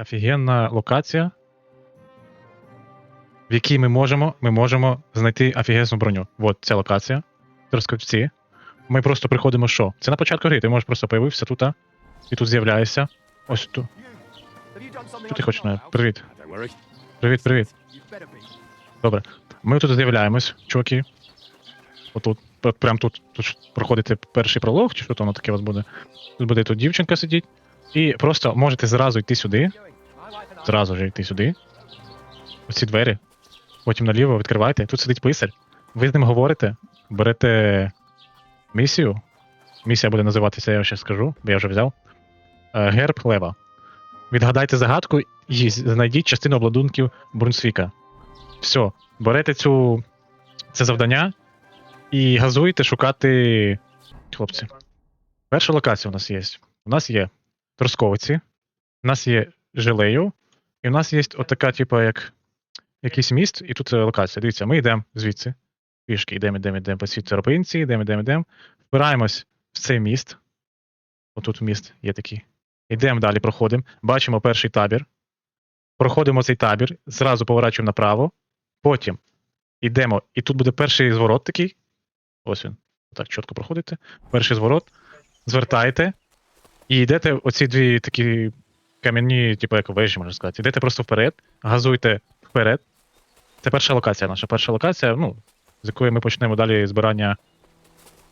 офігенна локація, в якій ми можемо, ми можемо знайти офігезну броню. От ця локація. Трускавці. Ми просто приходимо що? Це на початку гри, ти можеш просто появився тут, а? і тут з'являєшся. Ось тут. Що ти хочеш? Навіть? Привіт. Привіт, привіт. Добре. Ми тут з'являємось, чуваки. Отут. От прям тут, тут проходите перший пролог, чи що там таке у вас буде. Тут буде тут дівчинка сидіть. І просто можете зразу йти сюди. Зразу ж йти сюди. Оці двері. Потім наліво відкривайте. Тут сидить писар. Ви з ним говорите, берете місію. Місія буде називатися, я вам ще скажу, бо я вже взяв. Е, Герб Лева. Відгадайте загадку і знайдіть частину обладунків Брунсвіка. Все, берете цю, це завдання і газуєте шукати. Хлопці. Перша локація у нас є. У нас є Тросковиці, у нас є Жилею, і у нас є отака, типу, як якийсь міст, і тут е, локація. Дивіться, ми йдемо звідси. Пішки йдемо, йдемо, йдемо по цій тропинці, йдемо, йдемо, йдемо. Впираємось в цей міст. Отут міст є такий. Йдемо далі, проходимо. Бачимо перший табір. Проходимо цей табір, зразу поворачуємо направо. Потім йдемо, і тут буде перший зворот такий. Ось він. Так, чітко проходите. Перший зворот. Звертаєте. І йдете оці дві такі кам'яні, типу як вежі, можна сказати. Йдете просто вперед, газуйте вперед. Це перша локація наша. Перша локація, ну, з якої ми почнемо далі збирання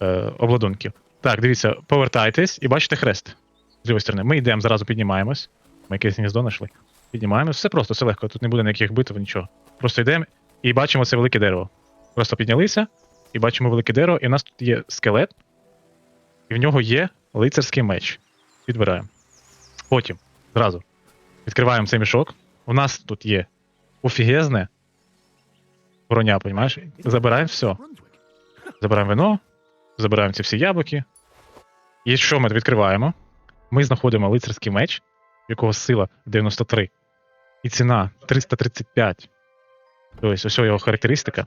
е, обладунків. Так, дивіться, повертайтесь і бачите хрест. З лівої сторони. Ми йдемо, зразу піднімаємось. Ми якесь гніздо знайшли. Піднімаємось. Все просто, все легко, тут не буде ніяких битв, нічого. Просто йдемо і бачимо це велике дерево. Просто піднялися і бачимо велике дерево, і у нас тут є скелет, і в нього є лицарський меч. Підбираємо. Потім, зразу, відкриваємо цей мішок. У нас тут є офігезне броня, понімаєш? Забираємо все. Забираємо вино, забираємо ці всі яблуки. І що ми відкриваємо? Ми знаходимо лицарський меч, якого сила 93, і ціна 335. Тобто, ось його характеристика.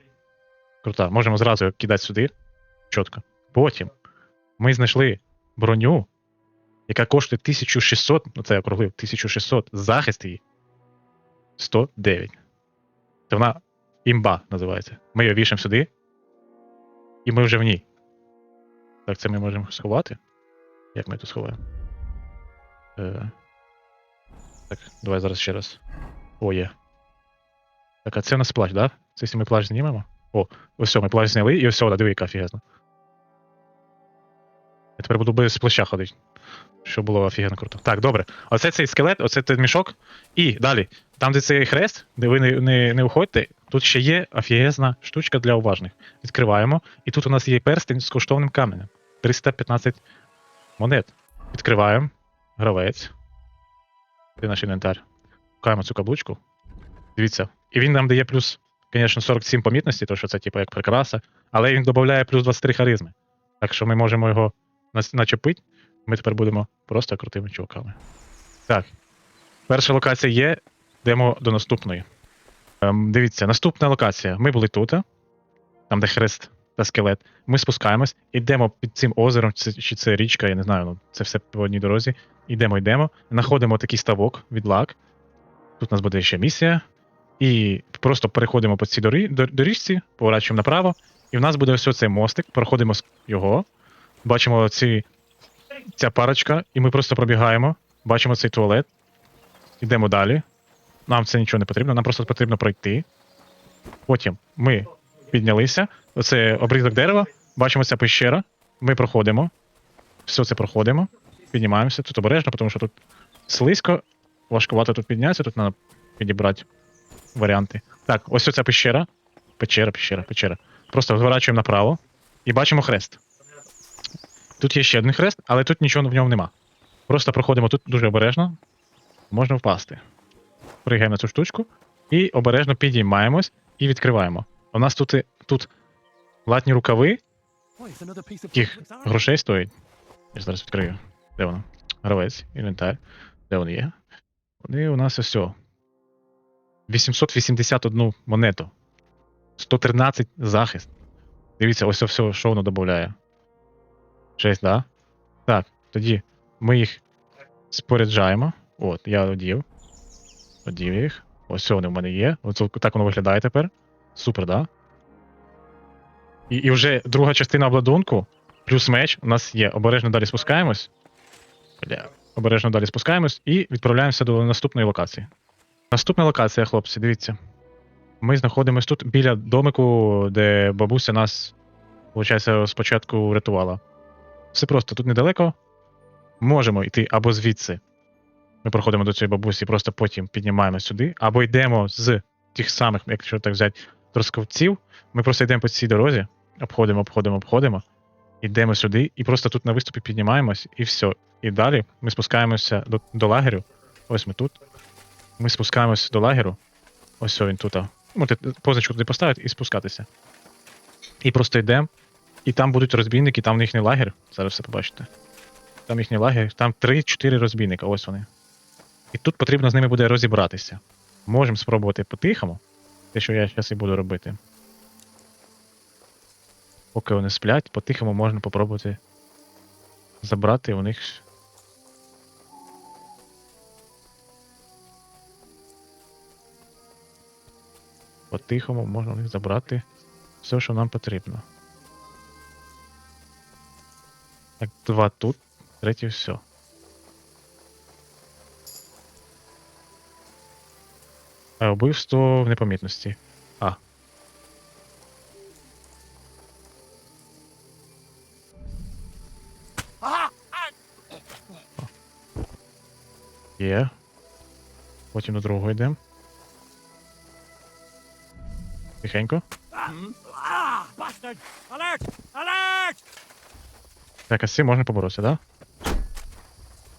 Крута. Можемо зразу кидати сюди. Чітко. Потім ми знайшли броню, яка коштує 1600, ну це я округлив, 1600, захист її 109. Це вона імба називається. Ми її вішаємо сюди, і ми вже в ній. Так, це ми можемо сховати. Як ми тут сховаємо? Е... Так, давай зараз ще раз. О, є. Так, а це у нас плащ, да? Це якщо ми плащ знімемо? О, ось все, ми плащ зняли, і ось, да, диви, яка офігезна. Я тепер буду без плаща ходити. Що було офігенно круто. Так, добре. Оце цей скелет, оце цей мішок. І далі, там, де цей хрест, де ви не, не, не уходьте, тут ще є офігезна штучка для уважних. Відкриваємо. І тут у нас є перстень з коштовним каменем. 315 монет. Відкриваємо. Гравець. Де наш інвентар? Шукаємо цю каблучку. Дивіться. І він нам дає плюс, звісно, 47 помітності, тому що це типу як прикраса, але він додає плюс 23 харизми. Так що ми можемо його нас- начепити. Ми тепер будемо просто крутими чуваками. Так. Перша локація є. Йдемо до наступної. Ем, дивіться, наступна локація. Ми були тут, там, де хрест та скелет. Ми спускаємось, йдемо під цим озером, чи, чи це річка, я не знаю, ну це все по одній дорозі. Йдемо, йдемо, знаходимо такий ставок від лак. Тут у нас буде ще місія. І просто переходимо по цій дорі, дор- доріжці, поворачуємо направо, і в нас буде ось цей мостик, проходимо його, бачимо ці, ця парочка, і ми просто пробігаємо, бачимо цей туалет, йдемо далі. Нам це нічого не потрібно, нам просто потрібно пройти. Потім ми піднялися, оце обрізок дерева, бачимо ця пещера, ми проходимо, все це проходимо, піднімаємося, тут обережно, тому що тут слизько, важкувато тут піднятися, тут треба підібрати варіанти. Так, ось оця пещера. Печера, пещера, печера. Просто зворачуємо направо і бачимо хрест. Тут є ще один хрест, але тут нічого в ньому нема. Просто проходимо тут дуже обережно. Можна впасти. Пригаємо на цю штучку і обережно підіймаємось і відкриваємо. У нас тут, тут латні рукави, яких грошей стоїть. Я зараз відкрию. Де воно? Гравець, інвентар. Де вони є? Вони у нас ось. о. 881 монету. 113 захист. Дивіться, ось все, що воно додає. Жесть, да? Так, тоді ми їх споряджаємо. От, я одів. Одів їх. Ось вони в мене є. Оце так воно виглядає тепер. Супер, да? І, і вже друга частина обладунку, плюс меч, у нас є. Обережно далі спускаємось. Обережно далі спускаємось і відправляємося до наступної локації. Наступна локація, хлопці, дивіться. Ми знаходимося тут біля домику, де бабуся нас, виходить, спочатку рятувала. Все просто тут недалеко. Можемо йти або звідси. Ми проходимо до цієї бабусі, просто потім піднімаємо сюди, або йдемо з тих самих, якщо так взяти, тросковців. Ми просто йдемо по цій дорозі, обходимо, обходимо, обходимо, йдемо сюди, і просто тут на виступі піднімаємось, і все. І далі ми спускаємося до, до лагерю. Ось ми тут. Ми спускаємося до лагерю. Ось він тут. Можете позначку туди поставити і спускатися. І просто йдемо. І там будуть розбійники, там їхній лагер. Зараз все побачите. Там їхній лагер, там 3-4 розбійника, ось вони. І тут потрібно з ними буде розібратися. Можемо спробувати по-тихому. Те, що я зараз і буду робити. Поки вони сплять, по-тихому можна попробувати забрати у них. По-тихому можна у них забрати все, що нам потрібно. Так, два тут, третє все. А вбивство в непомітності. А. Є. Потім до другого йдемо. Тихенько. Alert! Alert! Так, а з цим можна поборотися, да?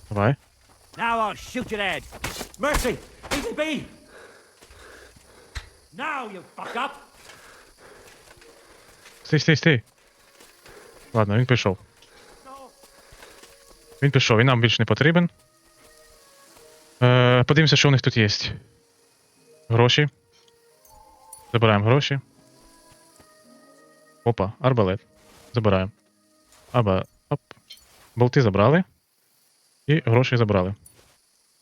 Давай. Now I'll shoot your head. Mercy! Easy be! Now, you fuck up! Стій, стій, стій. Ладно, він пішов. Він пішов, він нам більше не потрібен. Е, подивимося, що у них тут є. Гроші. Забираємо гроші. Опа, арбалет. Забираємо. Аба. Болти забрали. І гроші забрали.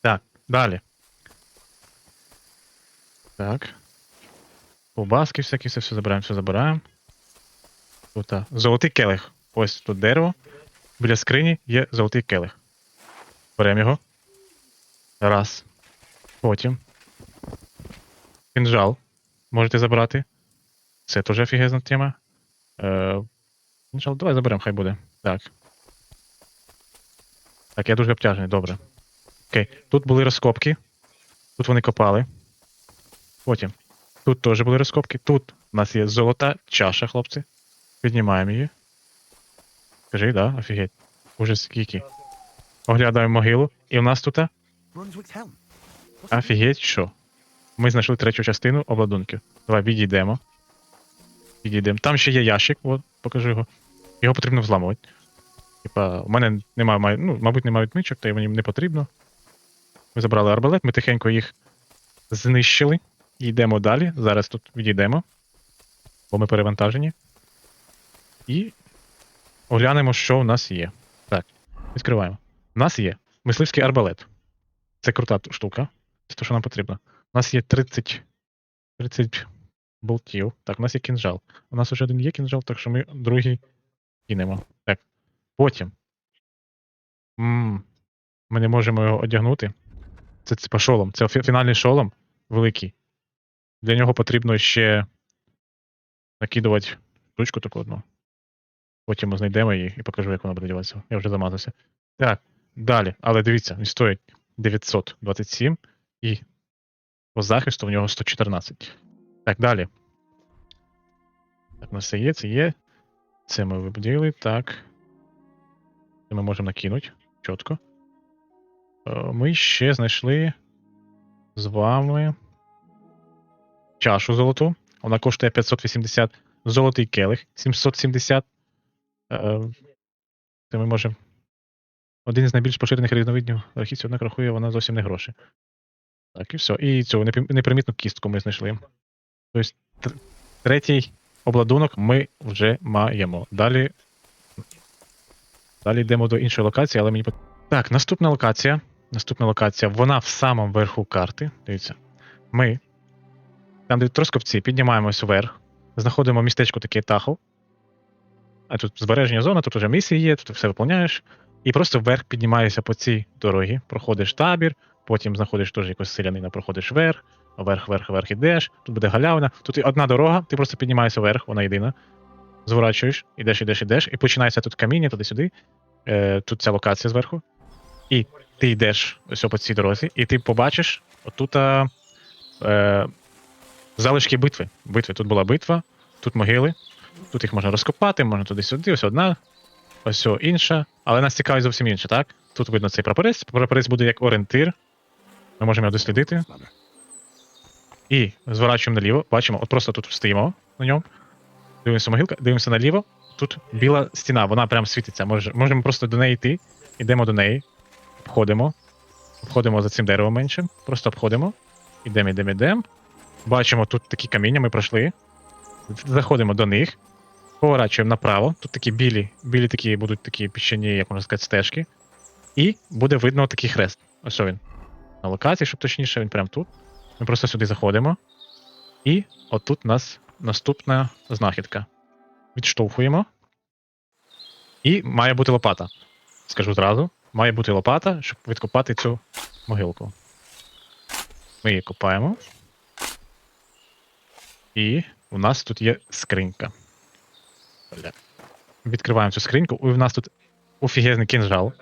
Так, далі. Так. Ковбаски всякі, все, все забираємо, все забираємо. Тут золотий келих. Ось тут дерево. Біля скрині є золотий келих. Беремо його. Раз. Потім. Кінжал. Можете забрати. Це теж офігезна тема. Е, кінжал, давай заберемо, хай буде. Так. Так, я дуже обтяжений, добре. Окей. Тут були розкопки. Тут вони копали. Потім. Тут теж були розкопки. Тут у нас є золота чаша, хлопці. Піднімаємо її. Скажи, да, офігеть. Уже скільки. Оглядаємо могилу. І у нас тут. Офігеть, що? Ми знайшли третю частину обладунків. Давай відійдемо. Відійдемо. Там ще є ящик, от, покажу його. Його потрібно взламувати. Типа, у мене немає, ну, мабуть, немає відмичок, та й мені не потрібно. Ми забрали арбалет, ми тихенько їх знищили. Йдемо далі. Зараз тут відійдемо. Бо ми перевантажені. І оглянемо, що у нас є. Так, відкриваємо. У нас є мисливський арбалет. Це крута штука. Це те, що нам потрібно. У нас є 30, 30 болтів. Так, у нас є кінжал. У нас вже один є кінжал, так що ми другий кинемо. Так. Потім. м ми не можемо його одягнути. Це типа шолом. Це фінальний шолом великий. Для нього потрібно ще накидувати штучку таку одну. Потім ми знайдемо її і покажу, як вона буде діватися. Я вже замазався. Так, далі. Але дивіться, він стоїть 927 і по захисту в нього 114. Так, далі. Так, у нас це є, це є. Це ми вибудили, так. Це ми можемо накинути. Чітко. Е, Ми ще знайшли з вами чашу золоту. Вона коштує 580. Золотий келих 770. Е, Це ми можемо. Один із найбільш поширених різновидів рахівців, однак рахує вона зовсім не гроші. Так, і все. І цю непримітну кістку ми знайшли. Тобто, третій обладунок ми вже маємо. Далі. Далі йдемо до іншої локації, але мені Так, наступна локація. Наступна локація, вона в самому верху карти. Дивіться. Ми, там, де троскопці, піднімаємось вверх, знаходимо містечко таке Тахо. А тут збереження зона, тут вже місії є, тут все виповняєш. І просто вверх піднімаєшся по цій дорогі, проходиш табір, потім знаходиш теж якогось селянина, проходиш вверх, вверх, вверх, вверх ідеш, тут буде галявина. Тут одна дорога, ти просто піднімаєшся вверх, вона єдина. Зворачуєш, ідеш, ідеш, ідеш, і починається тут каміння, туди-сюди. Е, тут ця локація зверху. І ти йдеш ось по цій дорозі, і ти побачиш отут е, залишки битви. Битви. Тут була битва, тут могили, тут їх можна розкопати, можна туди-сюди, ось одна, ось інша. Але нас цікавить зовсім інше, так? Тут видно цей прапорець. Прапорець буде як орієнтир. Ми можемо його дослідити. І зворачуємо наліво. Бачимо, от просто тут стоїмо на ньому. Дивимося могилка, дивимося наліво. Тут біла стіна, вона прям світиться. Може, можемо просто до неї йти. Йдемо до неї, обходимо. Обходимо за цим деревом меншим. Просто обходимо. Ідемо, ідемо, ідемо. Бачимо, тут такі каміння, ми пройшли. Заходимо до них. Поворачуємо направо. Тут такі білі, білі такі будуть такі піщані, як можна сказати, стежки. І буде видно такий хрест. Ось він. На локації, щоб точніше, він прямо тут. Ми просто сюди заходимо. І отут нас наступна знахідка. Відштовхуємо. І має бути лопата. Скажу зразу. Має бути лопата, щоб відкопати цю могилку. Ми її копаємо. І у нас тут є скринька. Відкриваємо цю скриньку. І у нас тут офігезний кінжал.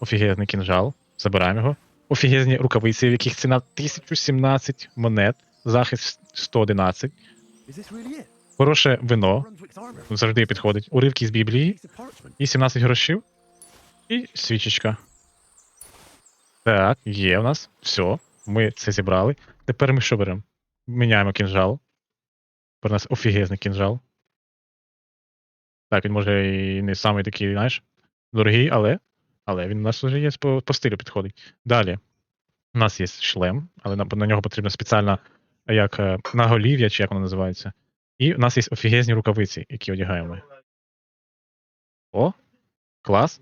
Офігезний кінжал. Забираємо його. Офігезні рукавиці, в яких ціна 1017 монет, захист 111. Хороше вино. Завжди підходить. Уривки з Біблії. І 17 грошів. І свічечка. Так, є у нас. Все. Ми це зібрали. Тепер ми що беремо? Міняємо кінжал. У нас офігезний кінжал. Так, він може і не самий такий, знаєш, дорогий, але. Але він у нас вже є по, по стилю підходить. Далі. У нас є шлем, але на, на нього потрібна спеціальна як е, наголів'я, чи як воно називається. І у нас є офігезні рукавиці, які одягаємо. О, клас.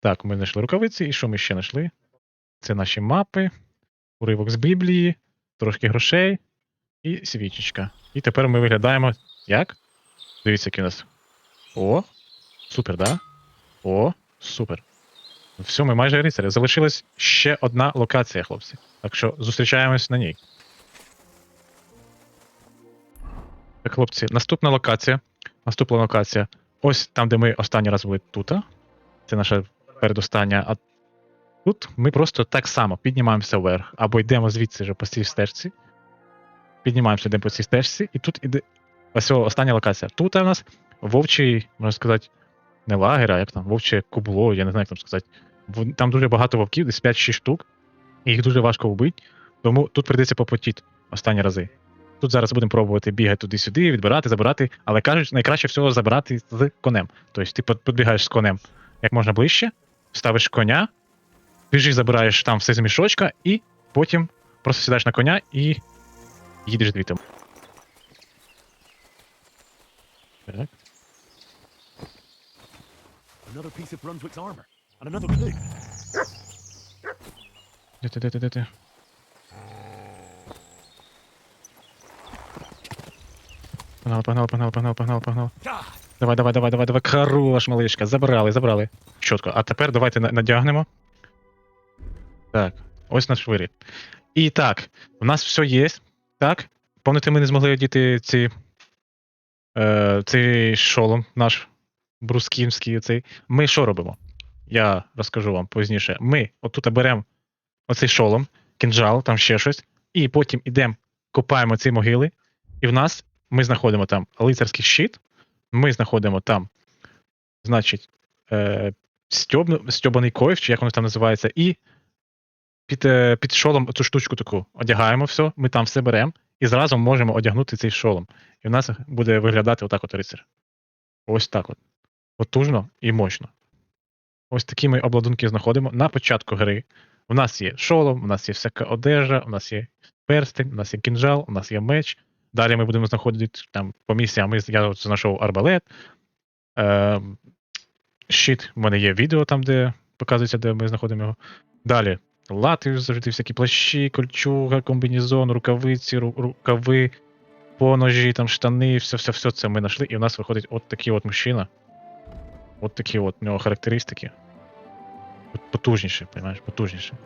Так, ми знайшли рукавиці, і що ми ще знайшли? Це наші мапи, уривок з Біблії, трошки грошей і свічечка. І тепер ми виглядаємо як? Дивіться, який у нас. О, супер, да? О, супер. Все, ми майже рицарі. Залишилась ще одна локація, хлопці. Так що зустрічаємось на ній. Хлопці, наступна локація. Наступна локація. Ось там, де ми останній раз були тут. Це наша передостання. А тут ми просто так само піднімаємося вверх, або йдемо звідси вже по цій стежці. Піднімаємося, йдемо по цій стежці, і тут іде. Ось остання локація. Тут у нас вовчий, можна сказати, не лагер, а як там, вовче кубло, я не знаю, як там сказати. Там дуже багато вовків, десь 5-6 штук, і їх дуже важко вбити. Тому тут прийдеться попотіти останні рази. Тут зараз будемо пробувати бігати туди-сюди, відбирати, забирати, але кажуть, найкраще всього забирати з конем. Тобто ти підбігаєш з конем як можна ближче, ставиш коня, біжиш, забираєш там все з мішочка, і потім просто сідаєш на коня і їдеш звідти. Так. Another piece of Brunswick's armor. And another clue. Де ти, де ти, де ти? Погнали, погнали, погнали, погнали, погнали, погнали. Давай, давай, давай, давай, давай. Хорош, малишка. Забрали, забрали. Чітко. А тепер давайте надягнемо. Так, ось наш виріб. І так, у нас все є. Так. Пам'ятаєте, ми не змогли одіти ці. Е, цей шолом наш брускімський. Цей. Ми що робимо? Я розкажу вам пізніше. Ми отут беремо оцей шолом, кінжал, там ще щось, і потім ідемо, копаємо ці могили, і в нас ми знаходимо там лицарський щит, ми знаходимо там, значить, е, стьоб, стьобаний койв, чи як воно там називається, і під, е, під шолом цю штучку таку одягаємо все, ми там все беремо, і зразу можемо одягнути цей шолом. І в нас буде виглядати отак от рицар. Ось так от. Потужно і мощно. Ось такі ми обладунки знаходимо на початку гри. У нас є шолом, у нас є всяка одежа, у нас є перстень, у нас є кінжал, у нас є меч. Далі ми будемо знаходити там по місіям. Я знайшов арбалет. Е, щит, в мене є відео там, де показується, де ми знаходимо його. Далі. Лати завжди всякі плащі, кольчуга, комбінезон, рукавиці, ру- рукави, поножі, там штани, все, все, все це ми знайшли. І в нас виходить от такий от мужчина. От такі от у нього характеристики. От Потужніший, розумієш, потужніший.